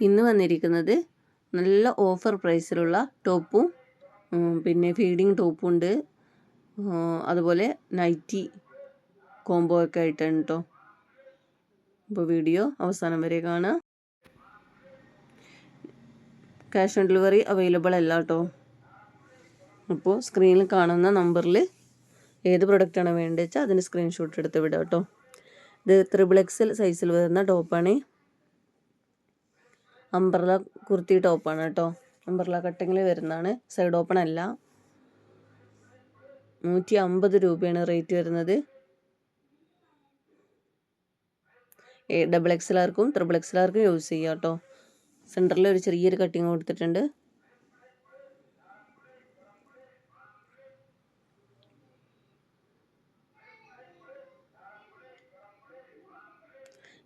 ഇന്ന് വന്നിരിക്കുന്നത് നല്ല ഓഫർ പ്രൈസിലുള്ള ടോപ്പും പിന്നെ ഫീഡിങ് ടോപ്പും ഉണ്ട്. അതുപോലെ നൈറ്റി കോംബോ ഒക്കെ ആയിട്ടാണ് കേട്ടോ അപ്പോൾ വീഡിയോ അവസാനം വരെ കാണാം. ക്യാഷ് ഓൺ ഡെലിവറി അവൈലബിൾ അല്ല കേട്ടോ അപ്പോൾ സ്ക്രീനിൽ കാണുന്ന നമ്പറിൽ ഏത് പ്രൊഡക്റ്റാണ് വേണ്ടത് വെച്ചാൽ അതിന് സ്ക്രീൻഷോട്ട് എടുത്ത് വിടാം കേട്ടോ ഇത് ത്രിബിൾ എക്സൽ സൈസിൽ വരുന്ന ടോപ്പാണ്. അംബ്രല കുർത്തി ടോപ്പാണ് കേട്ടോ. അംബ്രല കട്ടിങ്ങിൽ വരുന്നതാണ്. സൈഡ് ഓപ്പൺ അല്ല. നൂറ്റി അമ്പത് രൂപയാണ് റേറ്റ് വരുന്നത്. ഡബിൾ എക്സ് എല്ലാവർക്കും ത്രിബിൾ എക്സ് എല്ലാവർക്കും യൂസ് ചെയ്യാം കേട്ടോ. സെന്ററിൽ ഒരു ചെറിയൊരു കട്ടിങ് കൊടുത്തിട്ടുണ്ട്.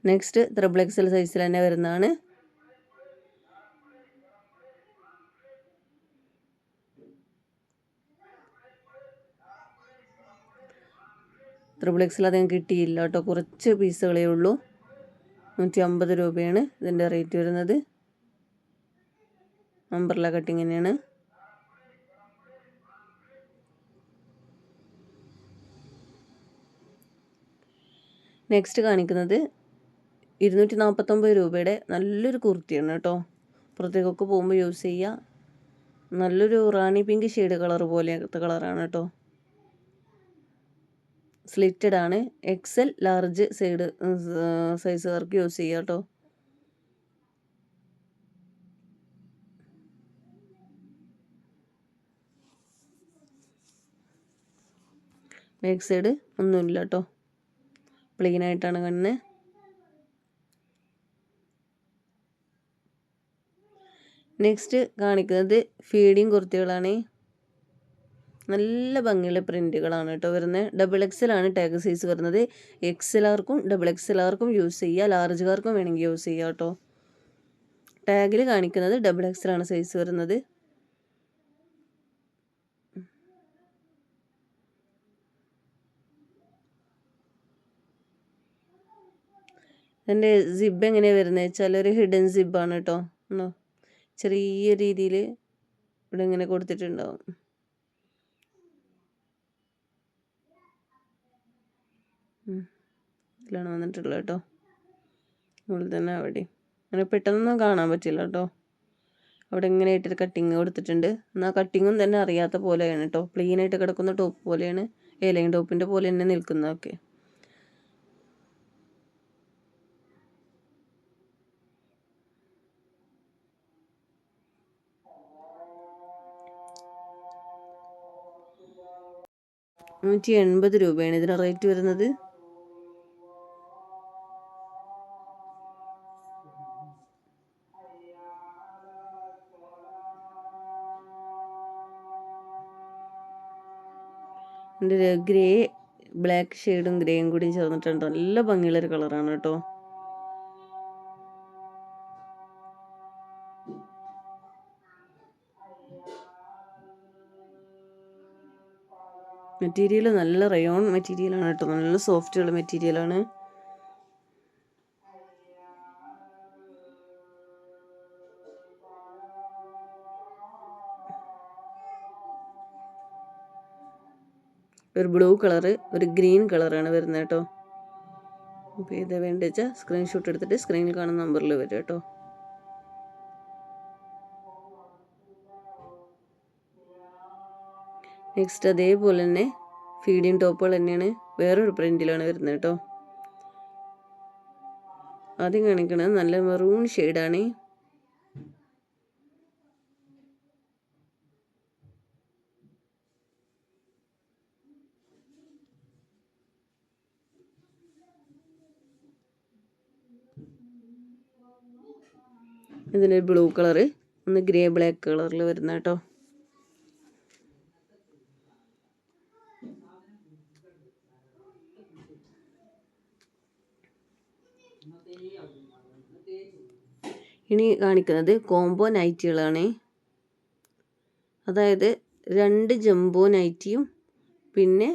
നെക്സ്റ്റ് ത്രിബിൾ എക്സൽ സൈസിൽ തന്നെ വരുന്നതാണ്. ത്രിബിൾ എക്സിൽ അധികം കിട്ടിയില്ല കേട്ടോ. കുറച്ച് പീസുകളേ ഉള്ളൂ. നൂറ്റി അമ്പത് രൂപയാണ് ഇതിന്റെ റേറ്റ് വരുന്നത്. അംബ്രല കട്ടിങ് തന്നെയാണ്. നെക്സ്റ്റ് കാണിക്കുന്നത് ഇരുന്നൂറ്റി നാൽപ്പത്തൊമ്പത് രൂപയുടെ നല്ലൊരു കുർത്തിയാണ് കേട്ടോ. പുറത്തേക്കൊക്കെ പോകുമ്പോൾ യൂസ് ചെയ്യുക. നല്ലൊരു റാണി പിങ്ക് ഷെയ്ഡ് കളർ പോലത്തെ കളറാണ് കേട്ടോ. സ്ലിറ്റഡ് ആണ്. എക്സൽ ലാർജ് സൈഡ് സൈസുകാർക്ക് യൂസ് ചെയ്യാം കേട്ടോ ബാക്ക് സൈഡ് ഒന്നുമില്ല കേട്ടോ പ്ലെയിൻ ആയിട്ടാണ് കാണുന്നത് നെക്സ്റ്റ് കാണിക്കുന്നത് ഫീഡിങ് കുർത്തികളാണ്. നല്ല ഭംഗിയുള്ള പ്രിന്റുകളാണ് കേട്ടോ വരുന്നത്. ഡബിൾ എക്സലാണ് ടാഗ് സൈസ് വരുന്നത്. എക്സിലാർക്കും ഡബിൾ എക്സിലാർക്കും യൂസ് ചെയ്യുക ലാർജുകാർക്കും വേണമെങ്കിൽ യൂസ് ചെയ്യുക കേട്ടോ. ടാഗിൽ കാണിക്കുന്നത് ഡബിൾ എക്സലാണ് സൈസ് വരുന്നത്. ഇതിന്റെ സിബ് എങ്ങനെയാണ് വരുന്നത് വെച്ചാൽ ഒരു ഹിഡൻ സിബാണ് കേട്ടോ. ചെറിയ രീതിയിൽ ഇവിടെ ഇങ്ങനെ കൊടുത്തിട്ടുണ്ടാവും. ഇതിലാണ് വന്നിട്ടുള്ളത് കേട്ടോ. ഉള്ളിൽ തന്നെ അവിടെ. അങ്ങനെ പെട്ടെന്നൊന്നും കാണാൻ പറ്റില്ല കേട്ടോ. അവിടെ ഇങ്ങനെ ആയിട്ടൊരു കട്ടിങ് കൊടുത്തിട്ടുണ്ട്. എന്നാൽ കട്ടിങ്ങും തന്നെ അറിയാത്ത പോലെയാണ് കേട്ടോ. പ്ലെയിൻ ആയിട്ട് കിടക്കുന്ന ടോപ്പ് പോലെയാണ്. ഏലയും ടോപ്പിന്റെ പോലെ തന്നെ നിൽക്കുന്നതൊക്കെ. നൂറ്റി എൺപത് രൂപയാണ് ഇതിന് റേറ്റ് വരുന്നത്. എന്റെ ഗ്രേ ബ്ലാക്ക് ഷെയ്ഡും ഗ്രേയും കൂടി ചേർന്നിട്ടുണ്ട്. നല്ല ഭംഗിയുള്ളൊരു കളറാണ് കേട്ടോ. മെറ്റീരിയൽ നല്ല റയോൺ മെറ്റീരിയലാണ് കേട്ടോ. നല്ല സോഫ്റ്റ് ഉള്ള മെറ്റീരിയലാണ്. ഒരു ബ്ലൂ കളറ് ഒരു ഗ്രീൻ കളറാണ് വരുന്നത് കേട്ടോ. അപ്പോൾ ഇത് വേണ്ട വെച്ചാൽ സ്ക്രീൻഷോട്ട് എടുത്തിട്ട് സ്ക്രീനിൽ കാണുന്ന നമ്പറിൽ വരും കേട്ടോ. നെക്സ്റ്റ് അതേപോലെ തന്നെ ഫീഡിങ് ടോപ്പുകൾ തന്നെയാണ് വേറൊരു പ്രിന്റിലാണ് വരുന്നത് കേട്ടോ. ആദ്യം കാണിക്കുന്നത് നല്ല മെറൂൺ ഷെയ്ഡാണ് ഇതിന് ബ്ലൂ കളറ് ഒന്ന് ഗ്രേ ബ്ലാക്ക് കളറിൽ വരുന്ന കേട്ടോ. ഇനി കാണിക്കുന്നത് കോംബോ നൈറ്റികളാണ്. അതായത് രണ്ട് ജംബോ നൈറ്റിയും പിന്നെ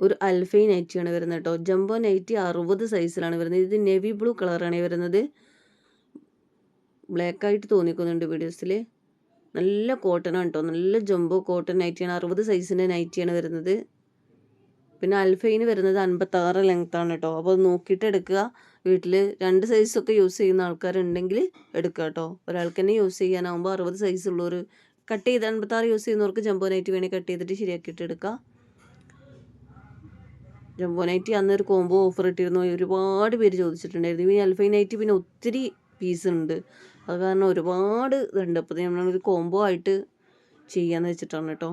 ഒരു അൽഫൈ നൈറ്റിയാണ് വരുന്നത് കേട്ടോ. ജംബോ നൈറ്റി അറുപത് സൈസിലാണ് വരുന്നത്. ഇത് നെവി ബ്ലൂ കളറാണ് വരുന്നത്. ബ്ലാക്ക് ആയിട്ട് തോന്നിക്കുന്നുണ്ട് വീഡിയോസിൽ നല്ല കോട്ടൺ ആണ് കേട്ടോ. നല്ല ജംബോ കോട്ടൺ നൈറ്റിയാണ്. അറുപത് സൈസിന്റെ നൈറ്റിയാണ് വരുന്നത്. പിന്നെ അൽഫൈന് വരുന്നത് അൻപത്താറ് ലെങ്ത്താണ് കേട്ടോ. അപ്പോൾ നോക്കിയിട്ട് എടുക്കുക. വീട്ടിൽ രണ്ട് സൈസൊക്കെ യൂസ് ചെയ്യുന്ന ആൾക്കാരുണ്ടെങ്കിൽ എടുക്കുക കേട്ടോ. ഒരാൾക്ക് തന്നെ യൂസ് ചെയ്യാനാകുമ്പോൾ അറുപത് സൈസ് ഉള്ളവർ കട്ട് ചെയ്ത് അൻപത്താറ് യൂസ് ചെയ്യുന്നവർക്ക് ജംബോ നൈറ്റ് വേണമെങ്കിൽ കട്ട് ചെയ്തിട്ട് ശരിയാക്കിയിട്ട് എടുക്കുക. ജംബോ നൈറ്റി അന്ന് ഒരു കോംബോ ഓഫർ ഇട്ടിരുന്നു. ഒരുപാട് പേര് ചോദിച്ചിട്ടുണ്ടായിരുന്നു. ഈ അൽഫൈ നൈറ്റി പിന്നെ ഒത്തിരി പീസ് ഉണ്ട്. അത് കാരണം ഒരുപാട് ഇതുണ്ട്. അപ്പോൾ നമ്മളൊരു കോംബോ ആയിട്ട് ചെയ്യാന്ന് വെച്ചിട്ടാണ് കേട്ടോ.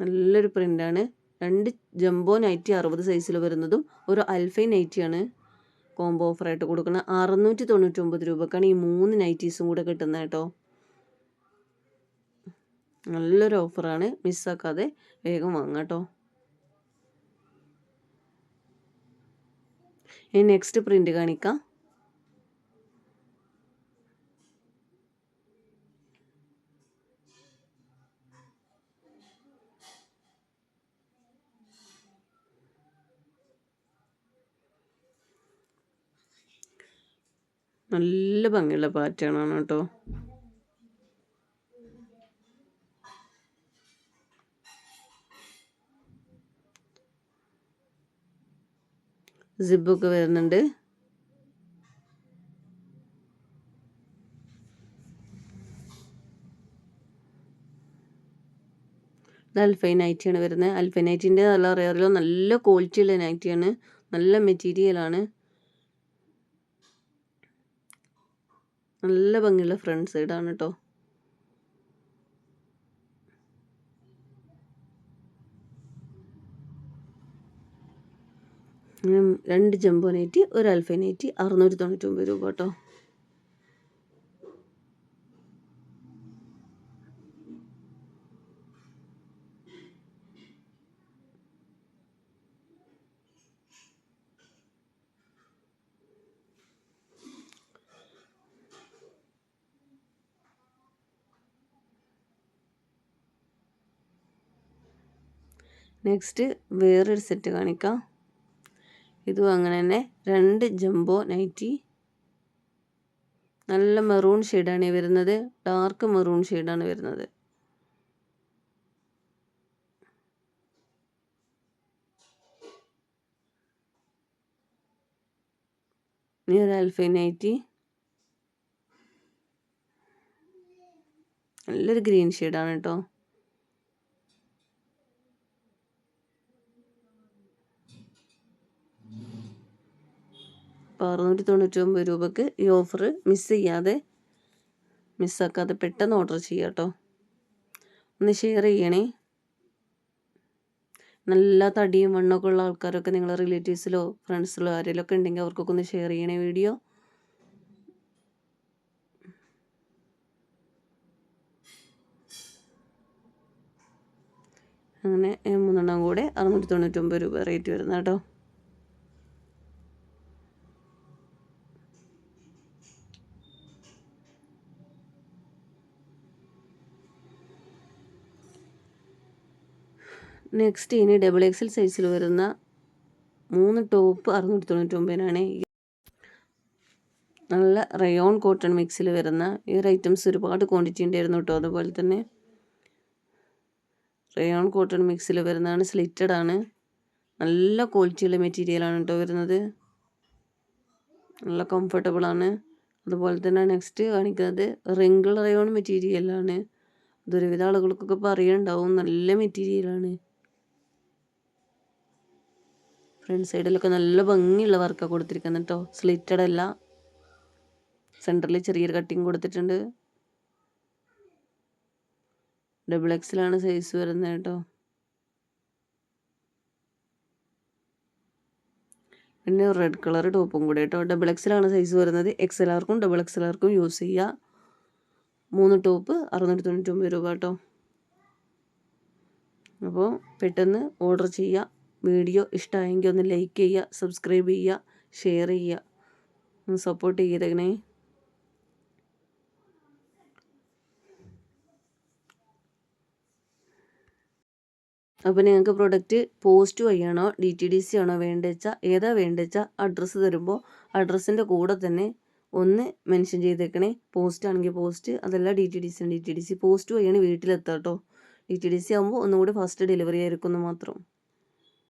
നല്ലൊരു പ്രിന്റാണ് രണ്ട് ജംബോ നൈറ്റി അറുപത് സൈസിൽ വരുന്നതും ഒരു അൽഫൈ നൈറ്റിയാണ് കോംബോ ഓഫറായിട്ട് കൊടുക്കുന്നത് അറുന്നൂറ്റി തൊണ്ണൂറ്റൊമ്പത് രൂപക്കാണ് ഈ മൂന്ന് നൈറ്റീസും കൂടെ കിട്ടുന്നത് കേട്ടോ. നല്ലൊരു ഓഫറാണ് മിസ്സാക്കാതെ വേഗം വാങ്ങാം കേട്ടോ. ഇനി നെക്സ്റ്റ് പ്രിന്റ് കാണിക്കാം. നല്ല ഭംഗിയുള്ള പാറ്റേണാണ് കേട്ടോ. സിബൊക്കെ വരുന്നുണ്ട്. ഇത് അൽഫൈ നൈറ്റിയാണ് വരുന്നത്. അൽഫൈ നൈറ്റിന്റെ നല്ല അറിയാറില്ലോ നല്ല ക്വാളിറ്റിയുള്ള നൈറ്റിയാണ്. നല്ല മെറ്റീരിയലാണ് നല്ല ഭംഗിയുള്ള ഫ്രണ്ട് സൈഡാണ് കേട്ടോ രണ്ട് ജംബോ നൈറ്റി ഒരു അൽഫനേറ്റി നൈറ്റി അറുന്നൂറ്റി തൊണ്ണൂറ്റൊമ്പത് രൂപ കേട്ടോ നെക്സ്റ്റ് വേറൊരു സെറ്റ് കാണിക്കാം. ഇതും അങ്ങനെ തന്നെ. രണ്ട് ജംബോ നൈറ്റി നല്ല മെറൂൺ ഷെയ്ഡാണ് ഈ വരുന്നത്. ഡാർക്ക് മെറൂൺ ഷെയ്ഡാണ് വരുന്നത്. നിയർ ആൽഫൈൻ നൈറ്റി നല്ലൊരു ഗ്രീൻ ഷെയ്ഡാണ് കേട്ടോ അപ്പോൾ അറുന്നൂറ്റി തൊണ്ണൂറ്റി ഒമ്പത് രൂപക്ക് ഈ ഓഫർ മിസ് ചെയ്യാതെ മിസ്സാക്കാതെ പെട്ടെന്ന് ഓർഡർ ചെയ്യാം കേട്ടോ ഒന്ന് ഷെയർ ചെയ്യണേ. നല്ല തടിയും വണ്ണമൊക്കെ ഉള്ള ആൾക്കാരൊക്കെ നിങ്ങളെ റിലേറ്റീവ്സിലോ ഫ്രണ്ട്സിലോ ആരെങ്കിലുമൊക്കെ ഉണ്ടെങ്കിൽ അവർക്കൊക്കെ ഒന്ന് ഷെയർ ചെയ്യണേ വീഡിയോ അങ്ങനെ മൂന്നെണ്ണം കൂടെ അറുന്നൂറ്റി തൊണ്ണൂറ്റൊമ്പത് രൂപ റേറ്റ് വരുന്ന കേട്ടോ നെക്സ്റ്റ് ഇനി ഡബിൾ എക്സൽ സൈസിൽ വരുന്ന മൂന്ന് ടോപ്പ് അറുന്നൂറ്റി തൊണ്ണൂറ്റൊമ്പതിനാണ് നല്ല റയോൺ കോട്ടൺ മിക്സിൽ വരുന്ന ഈ ഒരു ഐറ്റംസ് ഒരുപാട് ക്വാണ്ടിറ്റി ഉണ്ടായിരുന്നു കേട്ടോ അതുപോലെ തന്നെ റയോൺ കോട്ടൺ മിക്സിൽ വരുന്നതാണ് സ്ലിറ്റഡ് ആണ്. നല്ല ക്വാളിറ്റിയുള്ള മെറ്റീരിയലാണ് കേട്ടോ വരുന്നത്. നല്ല കംഫർട്ടബിൾ ആണ്. അതുപോലെ തന്നെ നെക്സ്റ്റ് കാണിക്കുന്നത് റിങ്കിൾ റയോൺ മെറ്റീരിയലാണ് അതൊരുവിധ ആളുകൾക്കൊക്കെ പറയുന്നുണ്ടാവും നല്ല മെറ്റീരിയലാണ് ഫ്രണ്ട് സൈഡിലൊക്കെ നല്ല ഭംഗിയുള്ള വർക്കാണ് കൊടുത്തിരിക്കുന്നത് കേട്ടോ സ്ലിറ്റഡ് അല്ല. സെന്ററിൽ ചെറിയൊരു കട്ടിങ് കൊടുത്തിട്ടുണ്ട്. ഡബിൾ എക്സിലാണ് സൈസ് വരുന്നത് കേട്ടോ പിന്നെ റെഡ് കളർ ടോപ്പും കൂടെ കേട്ടോ ഡബിൾ എക്സിലാണ് സൈസ് വരുന്നത്. എക്സ് എല്ലാവർക്കും ഡബിൾ എക്സ് എല്ലാവർക്കും യൂസ് ചെയ്യുക മൂന്ന് ടോപ്പ് അറുന്നൂറ്റി തൊണ്ണൂറ്റൊമ്പത് രൂപ കേട്ടോ അപ്പോൾ പെട്ടെന്ന് ഓർഡർ ചെയ്യുക വീഡിയോ ഇഷ്ടമായെങ്കിൽ ഒന്ന് ലൈക്ക് ചെയ്യുക സബ്സ്ക്രൈബ് ചെയ്യുക ഷെയർ ചെയ്യുക. ഒന്ന് സപ്പോർട്ട് ചെയ്തേക്കണേ. അപ്പോൾ നിങ്ങൾക്ക് പ്രൊഡക്റ്റ് പോസ്റ്റ് വഴിയാണോ ഡി ടി ഡി സി ആണോ വേണ്ടത് വെച്ചാൽ ഏതാ വേണ്ടത് വെച്ചാൽ അഡ്രസ്സ് തരുമ്പോൾ അഡ്രസ്സിന്റെ കൂടെ തന്നെ ഒന്ന് മെൻഷൻ ചെയ്തേക്കണേ. പോസ്റ്റ് ആണെങ്കിൽ പോസ്റ്റ് അതല്ല D T D C D T D C post വഴിയാണ് വീട്ടിലെത്താം കേട്ടോ ഡി ടി ഡി സി ആകുമ്പോൾ ഒന്നുകൂടി ഫസ്റ്റ് ഡെലിവറി ആയിരിക്കും എന്ന് മാത്രം.